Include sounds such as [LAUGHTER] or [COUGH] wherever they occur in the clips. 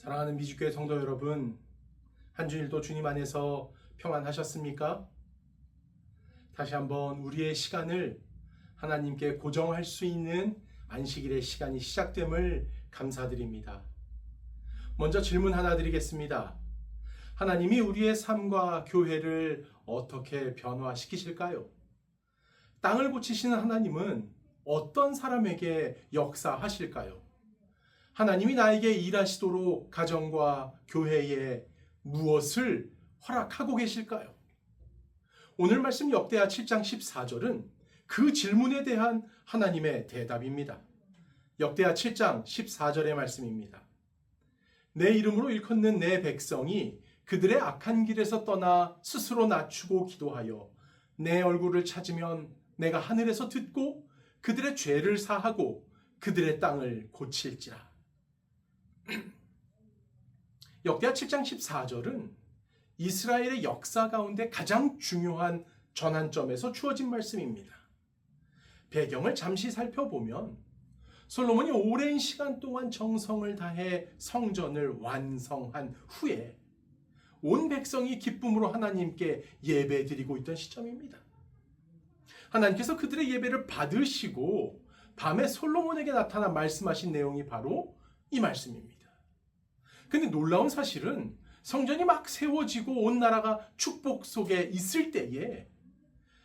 사랑하는 미주교회 성도 여러분, 한 주일도 주님 안에서 평안하셨습니까? 다시 한번 우리의 시간을 하나님께 고정할 수 있는 안식일의 시간이 시작됨을 감사드립니다. 먼저 질문 하나 드리겠습니다. 하나님이 우리의 삶과 교회를 어떻게 변화시키실까요? 땅을 고치시는 하나님은 어떤 사람에게 역사하실까요? 하나님이 나에게 일하시도록 가정과 교회에 무엇을 허락하고 계실까요? 오늘 말씀 역대하 7장 14절은 그 질문에 대한 하나님의 대답입니다. 역대하 7장 14절의 말씀입니다. 내 이름으로 일컫는 내 백성이 그들의 악한 길에서 떠나 스스로 낮추고 기도하여 내 얼굴을 찾으면 내가 하늘에서 듣고 그들의 죄를 사하고 그들의 땅을 고칠지라. [CLEARS THROAT] 역대하 7장 14절은 이스라엘의 역사 가운데 가장 중요한 전환점에서 주어진 말씀입니다. 배경을 잠시 살펴보면 솔로몬이 오랜 시간 동안 정성을 다해 성전을 완성한 후에 온 백성이 기쁨으로 하나님께 예배 드리고 있던 시점입니다. 하나님께서 그들의 예배를 받으시고 밤에 솔로몬에게 나타나 말씀하신 내용이 바로 이 말씀입니다. 근데 놀라운 사실은 성전이 막 세워지고 온 나라가 축복 속에 있을 때에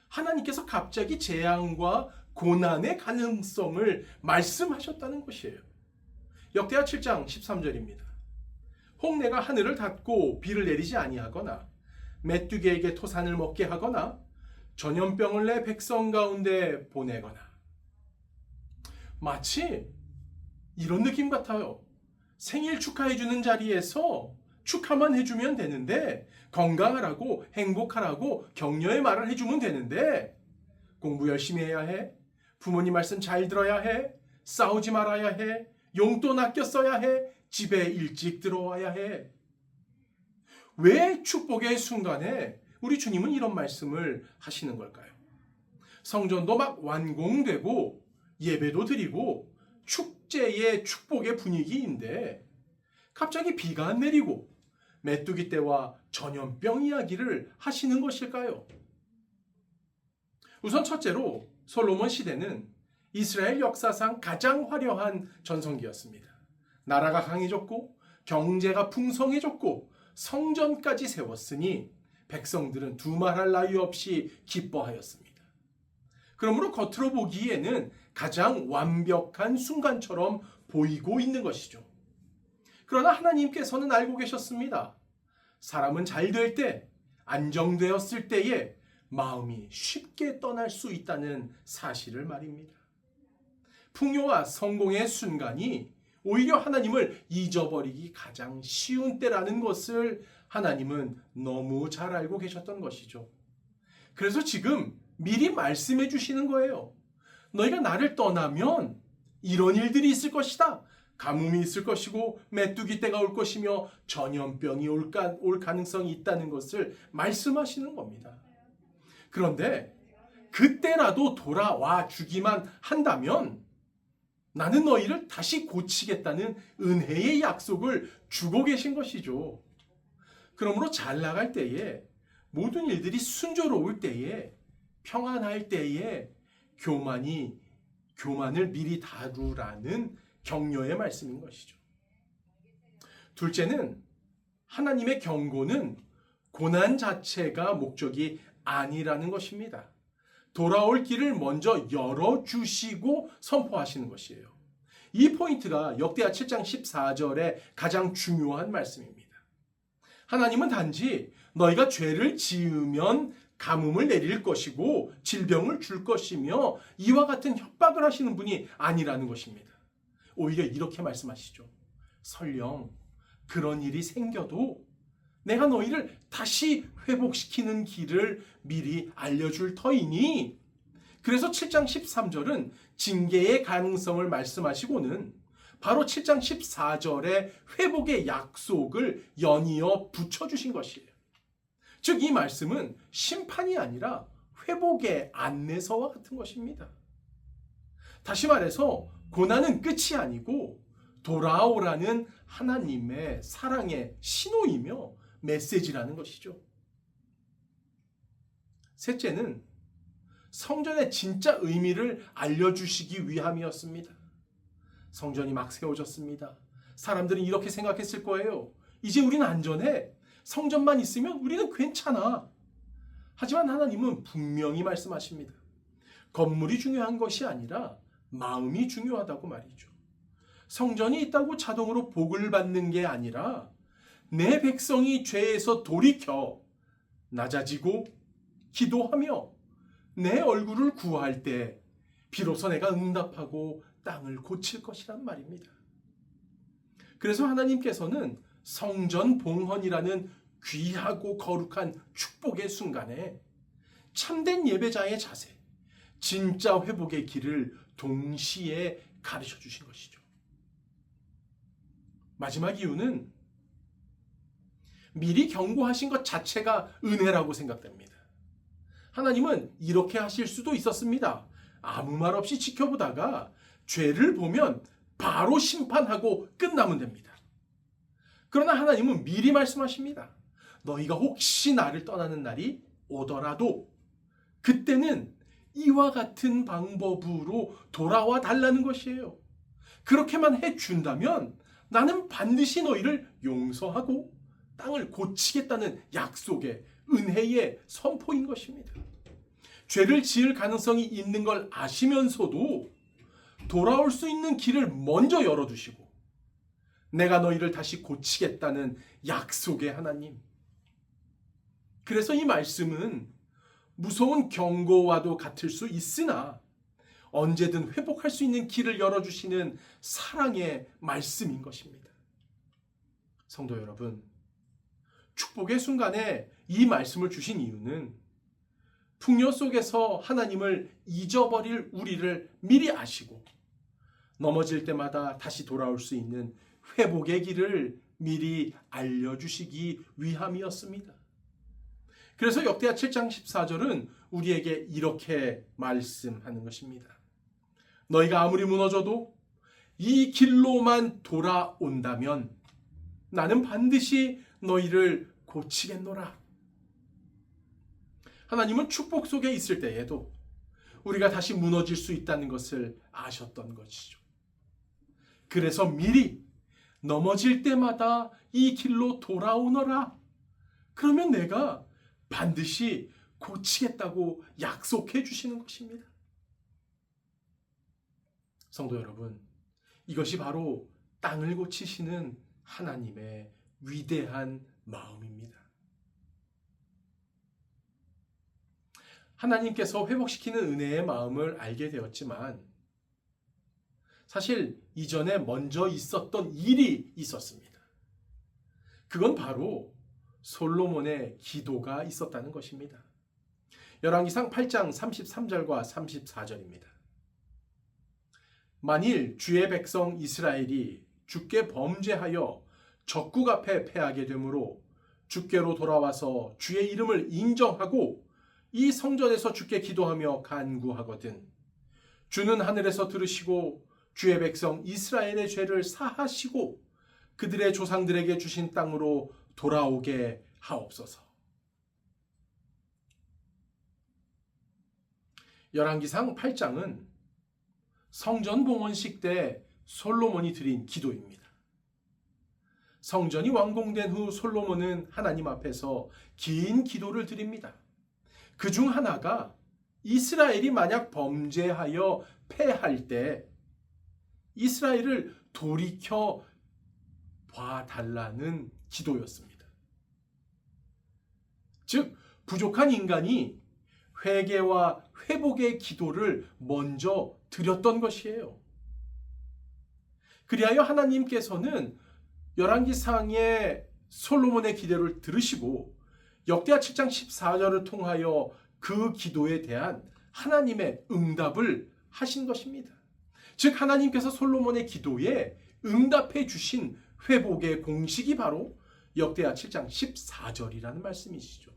하나님께서 갑자기 재앙과 고난의 가능성을 말씀하셨다는 것이에요. 역대하 7장 13절입니다. 혹 내가 하늘을 닫고 비를 내리지 아니하거나 메뚜기에게 토산을 먹게 하거나 전염병을 내 백성 가운데 보내거나 마치 이런 느낌 같아요. 생일 축하해주는 자리에서 축하만 해주면 되는데 건강하라고 행복하라고 격려의 말을 해주면 되는데 공부 열심히 해야 해. 부모님 말씀 잘 들어야 해. 싸우지 말아야 해. 용돈 아껴 써야 해. 집에 일찍 들어와야 해. 왜 축복의 순간에 우리 주님은 이런 말씀을 하시는 걸까요? 성전도 막 완공되고 예배도 드리고 축 제의 축복의 분위기인데 갑자기 비가 안 내리고 메뚜기 떼와 전염병 이야기를 하시는 것일까요? 우선 첫째로 솔로몬 시대는 이스라엘 역사상 가장 화려한 전성기였습니다. 나라가 강해졌고 경제가 풍성해졌고 성전까지 세웠으니 백성들은 두말할 나위 없이 기뻐하였습니다. 그러므로 겉으로 보기에는 가장 완벽한 순간처럼 보이고 있는 것이죠. 그러나 하나님께서는 알고 계셨습니다. 사람은 잘 될 때, 안정되었을 때에 마음이 쉽게 떠날 수 있다는 사실을 말입니다. 풍요와 성공의 순간이 오히려 하나님을 잊어버리기 가장 쉬운 때라는 것을 하나님은 너무 잘 알고 계셨던 것이죠. 그래서 지금 미리 말씀해 주시는 거예요. 너희가 나를 떠나면 이런 일들이 있을 것이다. 가뭄이 있을 것이고 메뚜기 때가 올 것이며 전염병이 올, 가, 올 가능성이 있다는 것을 말씀하시는 겁니다. 그런데 그때라도 돌아와 주기만 한다면 나는 너희를 다시 고치겠다는 은혜의 약속을 주고 계신 것이죠. 그러므로 잘 나갈 때에 모든 일들이 순조로울 때에 평안할 때에 교만이 교만을 미리 다루라는 격려의 말씀인 것이죠. 둘째는 하나님의 경고는 고난 자체가 목적이 아니라는 것입니다. 돌아올 길을 먼저 열어주시고 선포하시는 것이에요. 이 포인트가 역대하 7장 14절의 가장 중요한 말씀입니다. 하나님은 단지 너희가 죄를 지으면 가뭄을 내릴 것이고 질병을 줄 것이며 이와 같은 협박을 하시는 분이 아니라는 것입니다. 오히려 이렇게 말씀하시죠. 설령 그런 일이 생겨도 내가 너희를 다시 회복시키는 길을 미리 알려줄 터이니 그래서 7장 13절은 징계의 가능성을 말씀하시고는 바로 7장 14절에 회복의 약속을 연이어 붙여주신 것이에요. 즉, 이 말씀은 심판이 아니라 회복의 안내서와 같은 것입니다. 다시 말해서, 고난은 끝이 아니고 돌아오라는 하나님의 사랑의 신호이며 메시지라는 것이죠. 셋째는 성전의 진짜 의미를 알려주시기 위함이었습니다. 성전이 막 세워졌습니다. 사람들은 이렇게 생각했을 거예요. 이제 우리는 안전해. 성전만 있으면 우리는 괜찮아. 하지만 하나님은 분명히 말씀하십니다. 건물이 중요한 것이 아니라 마음이 중요하다고 말이죠. 성전이 있다고 자동으로 복을 받는 게 아니라 내 백성이 죄에서 돌이켜 낮아지고 기도하며 내 얼굴을 구할 때 비로소 내가 응답하고 땅을 고칠 것이란 말입니다. 그래서 하나님께서는 성전 봉헌이라는 귀하고 거룩한 축복의 순간에 참된 예배자의 자세, 진짜 회복의 길을 동시에 가르쳐 주신 것이죠. 마지막 이유는 미리 경고하신 것 자체가 은혜라고 생각됩니다. 하나님은 이렇게 하실 수도 있었습니다. 아무 말 없이 지켜보다가 죄를 보면 바로 심판하고 끝나면 됩니다. 그러나 하나님은 미리 말씀하십니다. 너희가 혹시 나를 떠나는 날이 오더라도 그때는 이와 같은 방법으로 돌아와 달라는 것이에요. 그렇게만 해 준다면 나는 반드시 너희를 용서하고 땅을 고치겠다는 약속의 은혜의 선포인 것입니다. 죄를 지을 가능성이 있는 걸 아시면서도 돌아올 수 있는 길을 먼저 열어두시고 내가 너희를 다시 고치겠다는 약속의 하나님. 그래서 이 말씀은 무서운 경고와도 같을 수 있으나 언제든 회복할 수 있는 길을 열어주시는 사랑의 말씀인 것입니다. 성도 여러분, 축복의 순간에 이 말씀을 주신 이유는 풍요 속에서 하나님을 잊어버릴 우리를 미리 아시고 넘어질 때마다 다시 돌아올 수 있는 회복의 길을 미리 알려주시기 위함이었습니다. 그래서 역대하 7장 14절은 우리에게 이렇게 말씀하는 것입니다. 너희가 아무리 무너져도 이 길로만 돌아온다면 나는 반드시 너희를 고치겠노라. 하나님은 축복 속에 있을 때에도 우리가 다시 무너질 수 있다는 것을 아셨던 것이죠. 그래서 미리 넘어질 때마다 이 길로 돌아오너라. 그러면 내가 반드시 고치겠다고 약속해 주시는 것입니다. 성도 여러분, 이것이 바로 땅을 고치시는 하나님의 위대한 마음입니다. 하나님께서 회복시키는 은혜의 마음을 알게 되었지만 사실 이전에 먼저 있었던 일이 있었습니다. 그건 바로 솔로몬의 기도가 있었다는 것입니다. 열왕기상 8장 33절과 34절입니다. 만일 주의 백성 이스라엘이 주께 범죄하여 적국 앞에 패하게 되므로 주께로 돌아와서 주의 이름을 인정하고 이 성전에서 주께 기도하며 간구하거든 주는 하늘에서 들으시고 주의 백성 이스라엘의 죄를 사하시고 그들의 조상들에게 주신 땅으로 돌아오게 하옵소서. 열왕기상 8장은 성전 봉헌식 때 솔로몬이 드린 기도입니다. 성전이 완공된 후 솔로몬은 하나님 앞에서 긴 기도를 드립니다. 그 중 하나가 이스라엘이 만약 범죄하여 패할 때 이스라엘을 돌이켜 봐 달라는 기도였습니다. 즉, 부족한 인간이 회개와 회복의 기도를 먼저 드렸던 것이에요. 그리하여 하나님께서는 열왕기상의 솔로몬의 기도를 들으시고 역대하 7장 14절을 통하여 그 기도에 대한 하나님의 응답을 하신 것입니다. 즉 하나님께서 솔로몬의 기도에 응답해 주신 회복의 공식이 바로 역대하 7장 14절이라는 말씀이시죠.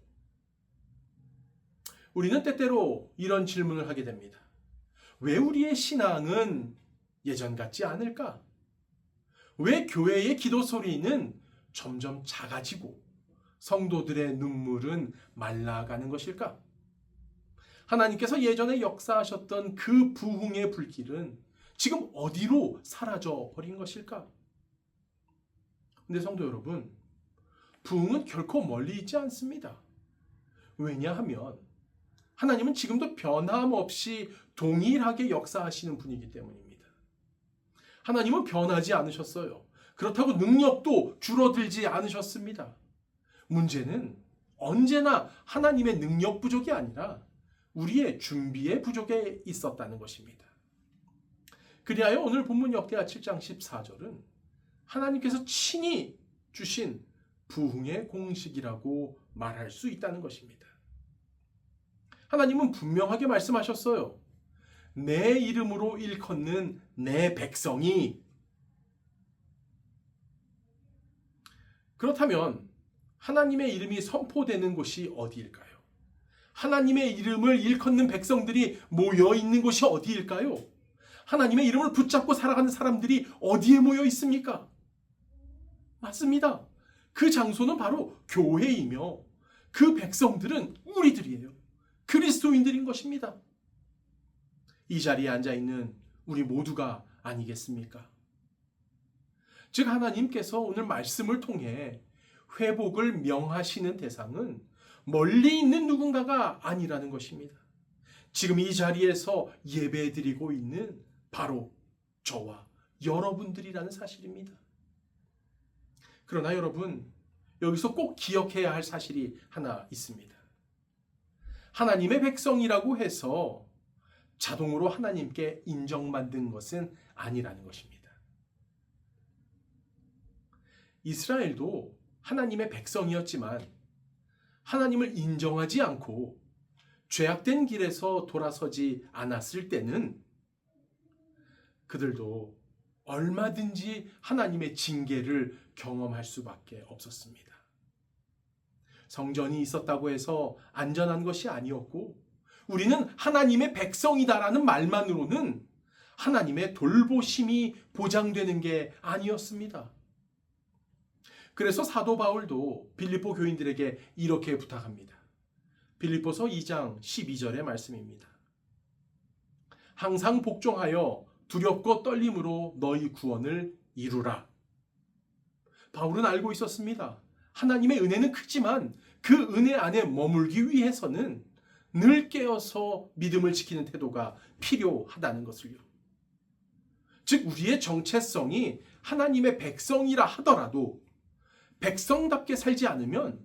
우리는 때때로 이런 질문을 하게 됩니다. 왜 우리의 신앙은 예전 같지 않을까? 왜 교회의 기도 소리는 점점 작아지고 성도들의 눈물은 말라가는 것일까? 하나님께서 예전에 역사하셨던 그 부흥의 불길은 지금 어디로 사라져 버린 것일까? 근데 성도 여러분, 부흥은 결코 멀리 있지 않습니다. 왜냐하면 하나님은 지금도 변함없이 동일하게 역사하시는 분이기 때문입니다. 하나님은 변하지 않으셨어요. 그렇다고 능력도 줄어들지 않으셨습니다. 문제는 언제나 하나님의 능력 부족이 아니라 우리의 준비의 부족에 있었다는 것입니다. 그리하여 오늘 본문 역대하 7장 14절은 하나님께서 친히 주신 부흥의 공식이라고 말할 수 있다는 것입니다. 하나님은 분명하게 말씀하셨어요. 내 이름으로 일컫는 내 백성이 그렇다면 하나님의 이름이 선포되는 곳이 어디일까요? 하나님의 이름을 일컫는 백성들이 모여 있는 곳이 어디일까요? 하나님의 이름을 붙잡고 살아가는 사람들이 어디에 모여 있습니까? 맞습니다. 그 장소는 바로 교회이며 그 백성들은 우리들이에요. 그리스도인들인 것입니다. 이 자리에 앉아 있는 우리 모두가 아니겠습니까? 즉 하나님께서 오늘 말씀을 통해 회복을 명하시는 대상은 멀리 있는 누군가가 아니라는 것입니다. 지금 이 자리에서 예배드리고 있는 바로 저와 여러분들이라는 사실입니다. 그러나 여러분, 여기서 꼭 기억해야 할 사실이 하나 있습니다. 하나님의 백성이라고 해서 자동으로 하나님께 인정받는 것은 아니라는 것입니다. 이스라엘도 하나님의 백성이었지만 하나님을 인정하지 않고 죄악된 길에서 돌아서지 않았을 때는 그들도 얼마든지 하나님의 징계를 경험할 수밖에 없었습니다. 성전이 있었다고 해서 안전한 것이 아니었고 우리는 하나님의 백성이다라는 말만으로는 하나님의 돌보심이 보장되는 게 아니었습니다. 그래서 사도 바울도 빌립보 교인들에게 이렇게 부탁합니다. 빌립보서 2장 12절의 말씀입니다. 항상 복종하여 두렵고 떨림으로 너희 구원을 이루라. 바울은 알고 있었습니다. 하나님의 은혜는 크지만 그 은혜 안에 머물기 위해서는 늘 깨어서 믿음을 지키는 태도가 필요하다는 것을요. 즉, 우리의 정체성이 하나님의 백성이라 하더라도 백성답게 살지 않으면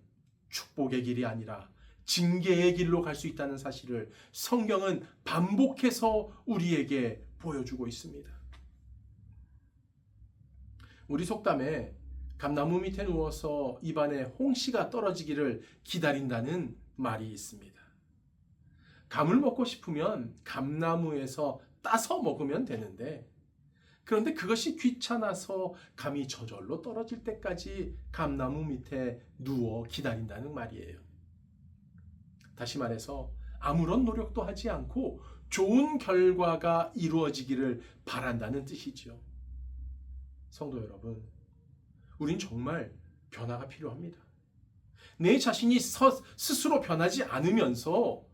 축복의 길이 아니라 징계의 길로 갈 수 있다는 사실을 성경은 반복해서 우리에게 보여주고 있습니다. 우리 속담에 감나무 밑에 누워서 입안에 홍시가 떨어지기를 기다린다는 말이 있습니다. 감을 먹고 싶으면 감나무에서 따서 먹으면 되는데 그런데 그것이 귀찮아서 감이 저절로 떨어질 때까지 감나무 밑에 누워 기다린다는 말이에요. 다시 말해서 아무런 노력도 하지 않고 좋은 결과가 이루어지기를 바란다는 뜻이지요. 성도 여러분, 우린 정말 변화가 필요합니다. 내 자신이 서, 스스로 변하지 않으면서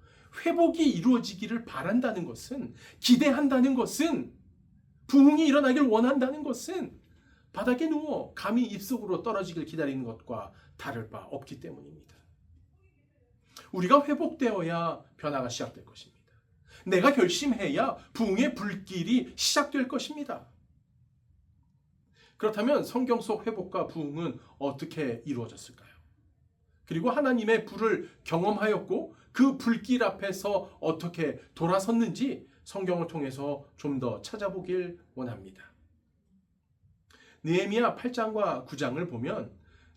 회복이 이루어지기를 바란다는 것은, 기대한다는 것은, 부흥이 일어나길 원한다는 것은 바닥에 누워 감이 입속으로 떨어지길 기다리는 것과 다를 바 없기 때문입니다. 우리가 회복되어야 변화가 시작될 것입니다. 내가 결심해야 부흥의 불길이 시작될 것입니다. 그렇다면 성경 속 회복과 부흥은 어떻게 이루어졌을까요? 그리고 하나님의 불을 경험하였고 그 불길 앞에서 어떻게 돌아섰는지 성경을 통해서 좀 더 찾아보길 원합니다. 느헤미야 8장과 9장을 보면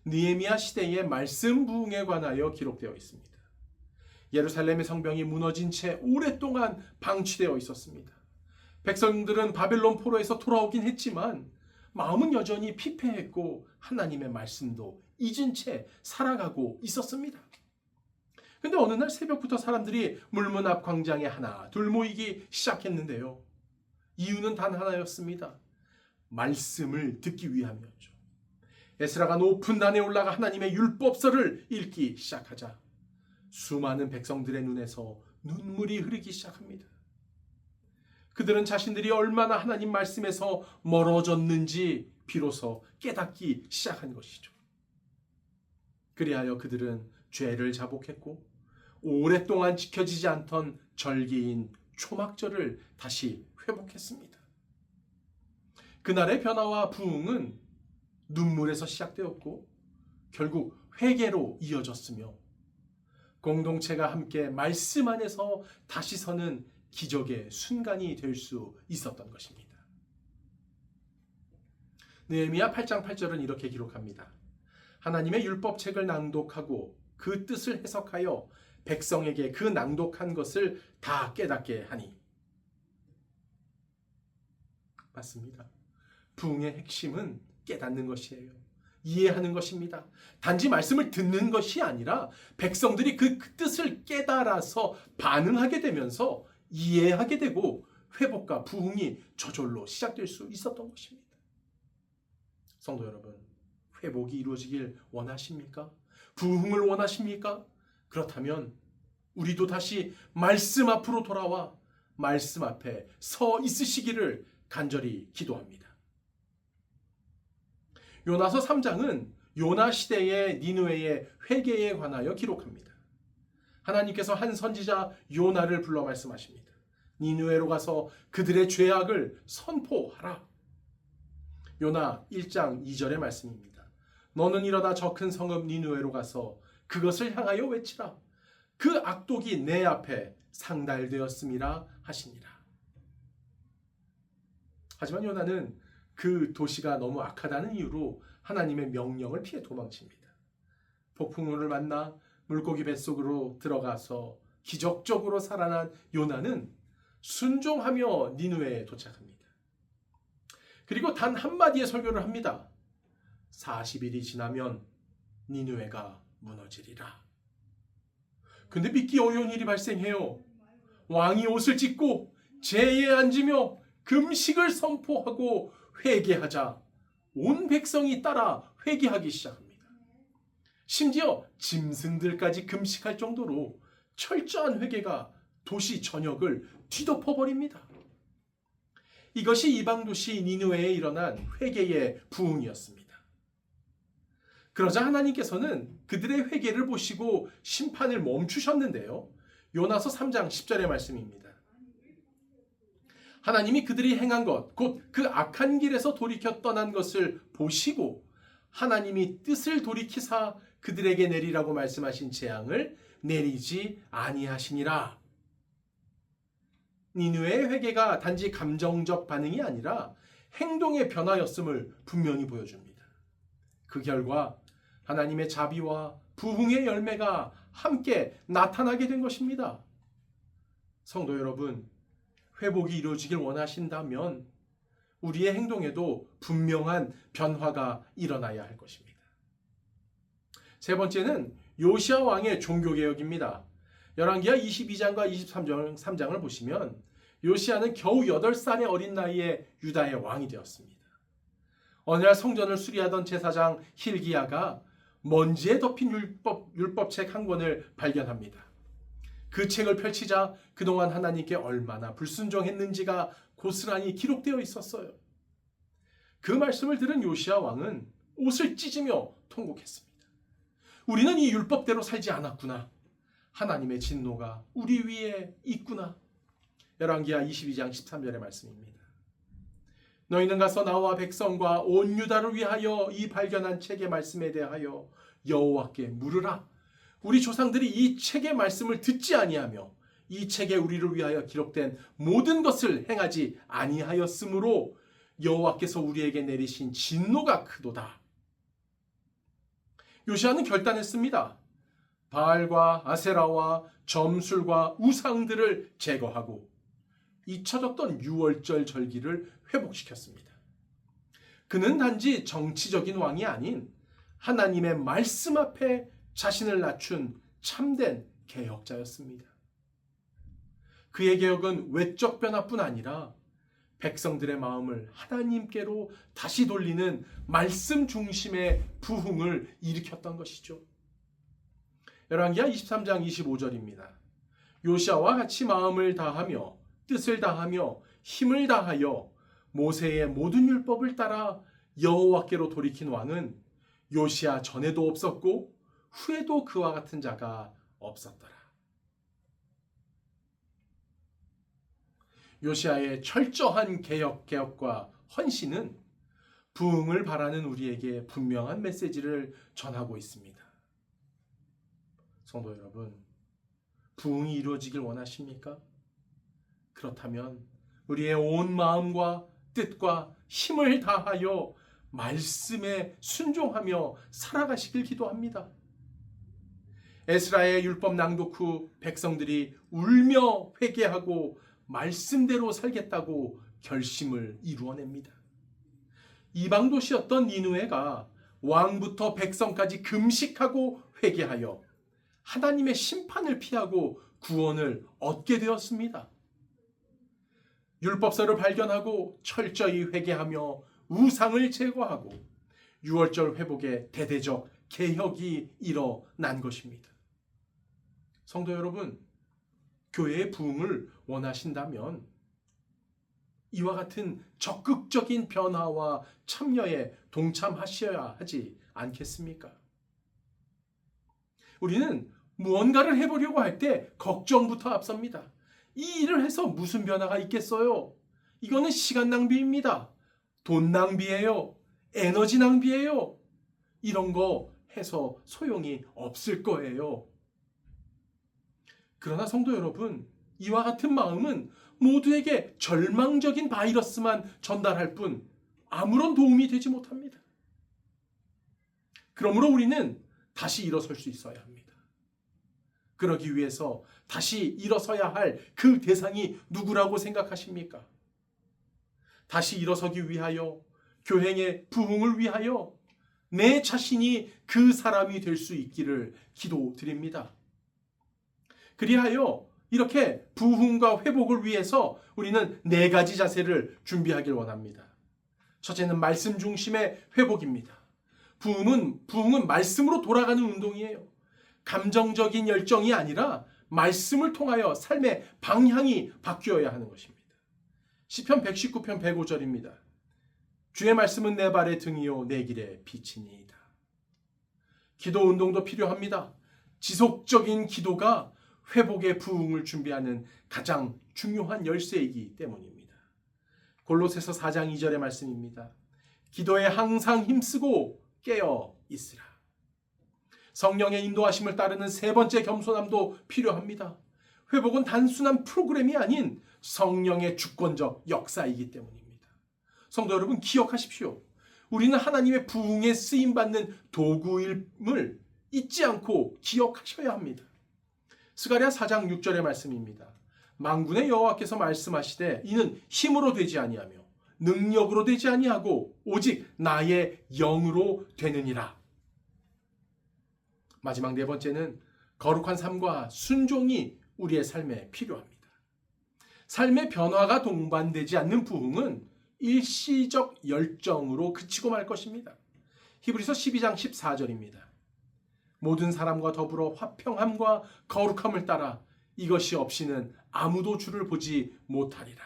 느헤미야 시대의 말씀 부흥에 관하여 기록되어 있습니다. 예루살렘의 성벽이 무너진 채 오랫동안 방치되어 있었습니다. 백성들은 바벨론 포로에서 돌아오긴 했지만 마음은 여전히 피폐했고 하나님의 말씀도 잊은 채 살아가고 있었습니다. 근데 어느 날 새벽부터 사람들이 물문 앞 광장에 하나 둘 모이기 시작했는데요. 이유는 단 하나였습니다. 말씀을 듣기 위함이었죠. 에스라가 높은 단에 올라가 하나님의 율법서를 읽기 시작하자 수많은 백성들의 눈에서 눈물이 흐르기 시작합니다. 그들은 자신들이 얼마나 하나님 말씀에서 멀어졌는지 비로소 깨닫기 시작한 것이죠. 그리하여 그들은 죄를 자복했고 오랫동안 지켜지지 않던 절기인 초막절을 다시 회복했습니다. 그날의 변화와 부흥은 눈물에서 시작되었고 결국 회개로 이어졌으며 공동체가 함께 말씀 안에서 다시 서는 기적의 순간이 될 수 있었던 것입니다. 느헤미야 8장 8절은 이렇게 기록합니다. 하나님의 율법책을 낭독하고 그 뜻을 해석하여 백성에게 그 낭독한 것을 다 깨닫게 하니 맞습니다. 부흥의 핵심은 깨닫는 것이에요. 이해하는 것입니다. 단지 말씀을 듣는 것이 아니라 백성들이 그, 그 뜻을 깨달아서 반응하게 되면서 이해하게 되고 회복과 부흥이 저절로 시작될 수 있었던 것입니다. 성도 여러분, 회복이 이루어지길 원하십니까? 부흥을 원하십니까? 그렇다면 우리도 다시 말씀 앞으로 돌아와 말씀 앞에 서 있으시기를 간절히 기도합니다. 요나서 3장은 요나 시대의 니누웨의 회개에 관하여 기록합니다. 하나님께서 한 선지자 요나를 불러 말씀하십니다. 니누웨로 가서 그들의 죄악을 선포하라. 요나 1장 2절의 말씀입니다. 너는 일어나 저 큰 성읍 니누웨로 가서 그것을 향하여 외치라. 그 악독이 내 앞에 상달되었음이라 하시니라. 하지만 요나는 그 도시가 너무 악하다는 이유로 하나님의 명령을 피해 도망칩니다. 폭풍우를 만나 물고기 뱃속으로 들어가서 기적적으로 살아난 요나는 순종하며 니누에 도착합니다. 그리고 단 한마디의 설교를 합니다. 40일이 지나면 니누에가 무너지리라. 근데 믿기 어려운 일이 발생해요. 왕이 옷을 찢고 제에 앉으며 금식을 선포하고 회개하자 온 백성이 따라 회개하기 시작합니다. 심지어 짐승들까지 금식할 정도로 철저한 회개가 도시 전역을 뒤덮어 버립니다. 이것이 이방 도시 니누에에 일어난 회개의 부흥이었습니다. 그러자 하나님께서는 그들의 회개를 보시고 심판을 멈추셨는데요. 요나서 3장 10절의 말씀입니다. 하나님이 그들이 행한 것, 곧 그 악한 길에서 돌이켜 떠난 것을 보시고 하나님이 뜻을 돌이키사 그들에게 내리라고 말씀하신 재앙을 내리지 아니하시니라. 니누의 회개가 단지 감정적 반응이 아니라 행동의 변화였음을 분명히 보여줍니다. 그 결과 하나님의 자비와 부흥의 열매가 함께 나타나게 된 것입니다. 성도 여러분, 회복이 이루어지길 원하신다면 우리의 행동에도 분명한 변화가 일어나야 할 것입니다. 세 번째는 요시아 왕의 종교 개혁입니다. 열왕기하 22장과 23장 3장을 보시면 요시아는 겨우 8살의 어린 나이에 유다의 왕이 되었습니다. 어느 날 성전을 수리하던 제사장 힐기야가 먼지에 덮인 율법, 율법책 한 권을 발견합니다. 그 책을 펼치자 그동안 하나님께 얼마나 불순종했는지가 고스란히 기록되어 있었어요. 그 말씀을 들은 요시아 왕은 옷을 찢으며 통곡했습니다. 우리는 이 율법대로 살지 않았구나. 하나님의 진노가 우리 위에 있구나. 열왕기하 22장 13절의 말씀입니다. 너희는 가서 나와 백성과 온 유다를 위하여 이 발견한 책의 말씀에 대하여 여호와께 물으라. 우리 조상들이 이 책의 말씀을 듣지 아니하며 이 책에 우리를 위하여 기록된 모든 것을 행하지 아니하였으므로 여호와께서 우리에게 내리신 진노가 크도다. 요시아는 결단했습니다. 바알과 아세라와 점술과 우상들을 제거하고 잊혀졌던 유월절 절기를 회복시켰습니다. 그는 단지 정치적인 왕이 아닌 하나님의 말씀 앞에 자신을 낮춘 참된 개혁자였습니다. 그의 개혁은 외적 변화뿐 아니라 백성들의 마음을 하나님께로 다시 돌리는 말씀 중심의 부흥을 일으켰던 것이죠. 열왕기하 23장 25절입니다. 요시아와 같이 마음을 다하며 뜻을 다하며 힘을 다하여 모세의 모든 율법을 따라 여호와께로 돌이킨 왕은 요시아 전에도 없었고 후에도 그와 같은 자가 없었더라. 요시아의 철저한 개혁 개혁과 헌신은 부흥을 바라는 우리에게 분명한 메시지를 전하고 있습니다. 성도 여러분, 부흥이 이루어지길 원하십니까? 그렇다면 우리의 온 마음과 뜻과 힘을 다하여 말씀에 순종하며 살아가시길 기도합니다. 에스라의 율법 낭독 후 백성들이 울며 회개하고 말씀대로 살겠다고 결심을 이루어냅니다. 이방 도시였던 니누에가 왕부터 백성까지 금식하고 회개하여 하나님의 심판을 피하고 구원을 얻게 되었습니다. 율법서를 발견하고 철저히 회개하며 우상을 제거하고 유월절 회복의 대대적 개혁이 일어난 것입니다. 성도 여러분, 교회의 부흥을 원하신다면 이와 같은 적극적인 변화와 참여에 동참하셔야 하지 않겠습니까? 우리는 무언가를 해보려고 할 때 걱정부터 앞섭니다. 이 일을 해서 무슨 변화가 있겠어요? 이거는 시간 낭비입니다. 돈 낭비예요. 에너지 낭비예요. 이런 거 해서 소용이 없을 거예요. 그러나 성도 여러분, 이와 같은 마음은 모두에게 절망적인 바이러스만 전달할 뿐 아무런 도움이 되지 못합니다. 그러므로 우리는 다시 일어설 수 있어야 합니다. 그러기 위해서 다시 일어서야 할 그 대상이 누구라고 생각하십니까? 다시 일어서기 위하여 교행의 부흥을 위하여 내 자신이 그 사람이 될 수 있기를 기도드립니다. 그리하여 이렇게 부흥과 회복을 위해서 우리는 네 가지 자세를 준비하길 원합니다. 첫째는 말씀 중심의 회복입니다. 부흥은 부흥은 말씀으로 돌아가는 운동이에요. 감정적인 열정이 아니라 말씀을 통하여 삶의 방향이 바뀌어야 하는 것입니다. 시편 119편 105절입니다. 주의 말씀은 내 발의 등이요 내 길의 빛이니이다. 기도 운동도 필요합니다. 지속적인 기도가 회복의 부흥을 준비하는 가장 중요한 열쇠이기 때문입니다. 골로새서 4장 2절의 말씀입니다. 기도에 항상 힘쓰고 깨어 있으라. 성령의 인도하심을 따르는 세 번째 겸손함도 필요합니다. 회복은 단순한 프로그램이 아닌 성령의 주권적 역사이기 때문입니다. 성도 여러분 기억하십시오. 우리는 하나님의 부흥에 쓰임 받는 도구임을 잊지 않고 기억하셔야 합니다. 스가랴 4장 6절의 말씀입니다. 망군의 여호와께서 말씀하시되 이는 힘으로 되지 아니하며 능력으로 되지 아니하고 오직 나의 영으로 되느니라. 마지막 네 번째는 거룩한 삶과 순종이 우리의 삶에 필요합니다. 삶의 변화가 동반되지 않는 부흥은 일시적 열정으로 그치고 말 것입니다. 히브리서 12장 14절입니다. 모든 사람과 더불어 화평함과 거룩함을 따라 이것이 없이는 아무도 주를 보지 못하리라.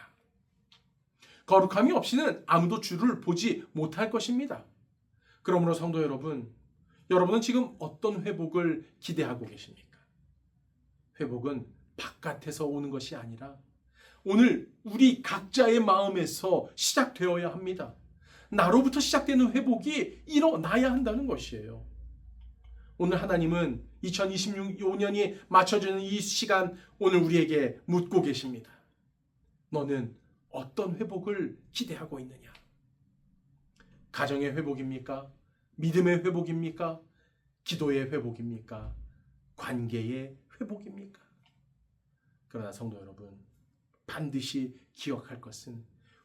거룩함이 없이는 아무도 주를 보지 못할 것입니다. 그러므로 성도 여러분, 여러분은 지금 어떤 회복을 기대하고 계십니까? 회복은 바깥에서 오는 것이 아니라 오늘 우리 각자의 마음에서 시작되어야 합니다. 나로부터 시작되는 회복이 일어나야 한다는 것이에요. 오늘 하나님은 2026년이 맞춰주는 이 시간 오늘 우리에게 묻고 계십니다. 너는 어떤 회복을 기대하고 있느냐? 가정의 회복입니까? 믿음의 회복입니까? 기도의 회복입니까? 관계의 회복입니까? 그러나 성도 여러분, 반드시 기억할 것은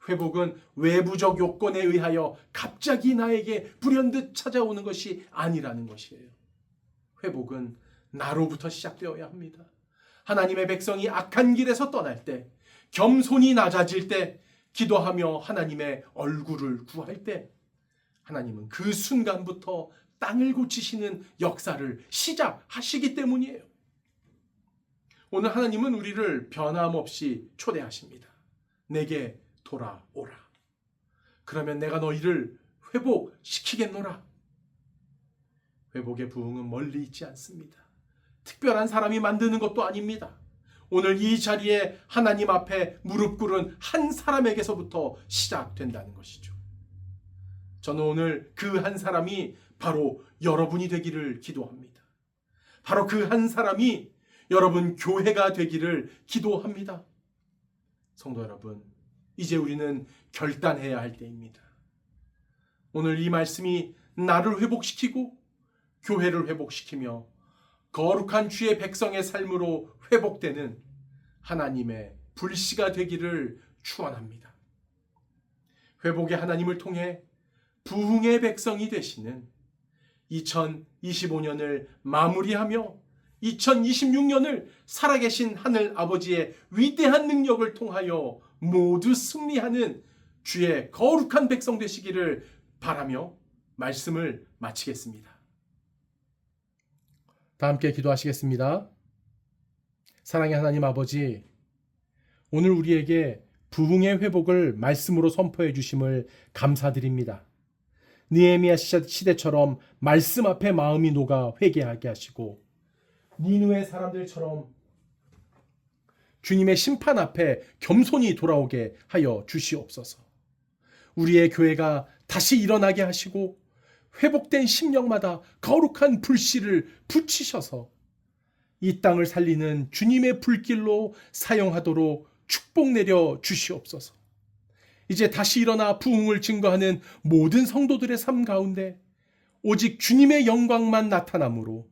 회복은 외부적 요건에 의하여 갑자기 나에게 불현듯 찾아오는 것이 아니라는 것이에요. 회복은 나로부터 시작되어야 합니다. 하나님의 백성이 악한 길에서 떠날 때, 겸손이 낮아질 때, 기도하며 하나님의 얼굴을 구할 때 하나님은 그 순간부터 땅을 고치시는 역사를 시작하시기 때문이에요. 오늘 하나님은 우리를 변함없이 초대하십니다. 내게 돌아오라. 그러면 내가 너희를 회복시키겠노라. 회복의 부흥은 멀리 있지 않습니다. 특별한 사람이 만드는 것도 아닙니다. 오늘 이 자리에 하나님 앞에 무릎 꿇은 한 사람에게서부터 시작된다는 것이죠. 저는 오늘 그 한 사람이 바로 여러분이 되기를 기도합니다. 바로 그 한 사람이 여러분 교회가 되기를 기도합니다. 성도 여러분, 이제 우리는 결단해야 할 때입니다. 오늘 이 말씀이 나를 회복시키고 교회를 회복시키며 거룩한 주의 백성의 삶으로 회복되는 하나님의 불씨가 되기를 축원합니다. 회복의 하나님을 통해 부흥의 백성이 되시는 2025년을 마무리하며 2026년을 살아계신 하늘 아버지의 위대한 능력을 통하여 모두 승리하는 주의 거룩한 백성 되시기를 바라며 말씀을 마치겠습니다. 다 함께 기도하시겠습니다. 사랑의 하나님 아버지, 오늘 우리에게 부흥의 회복을 말씀으로 선포해 주심을 감사드립니다. 느헤미야 시대처럼 말씀 앞에 마음이 녹아 회개하게 하시고 니누의 사람들처럼 주님의 심판 앞에 겸손히 돌아오게 하여 주시옵소서. 우리의 교회가 다시 일어나게 하시고 회복된 심령마다 거룩한 불씨를 붙이셔서 이 땅을 살리는 주님의 불길로 사용하도록 축복 내려 주시옵소서. 이제 다시 일어나 부흥을 증거하는 모든 성도들의 삶 가운데 오직 주님의 영광만 나타남으로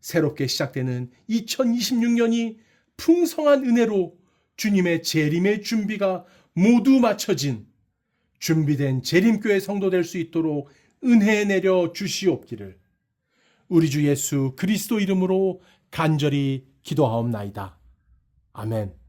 새롭게 시작되는 2026년이 풍성한 은혜로 주님의 재림의 준비가 모두 마쳐진 준비된 재림교회 성도 될 수 있도록 은혜 내려 주시옵기를 우리 주 예수 그리스도 이름으로 간절히 기도하옵나이다. 아멘.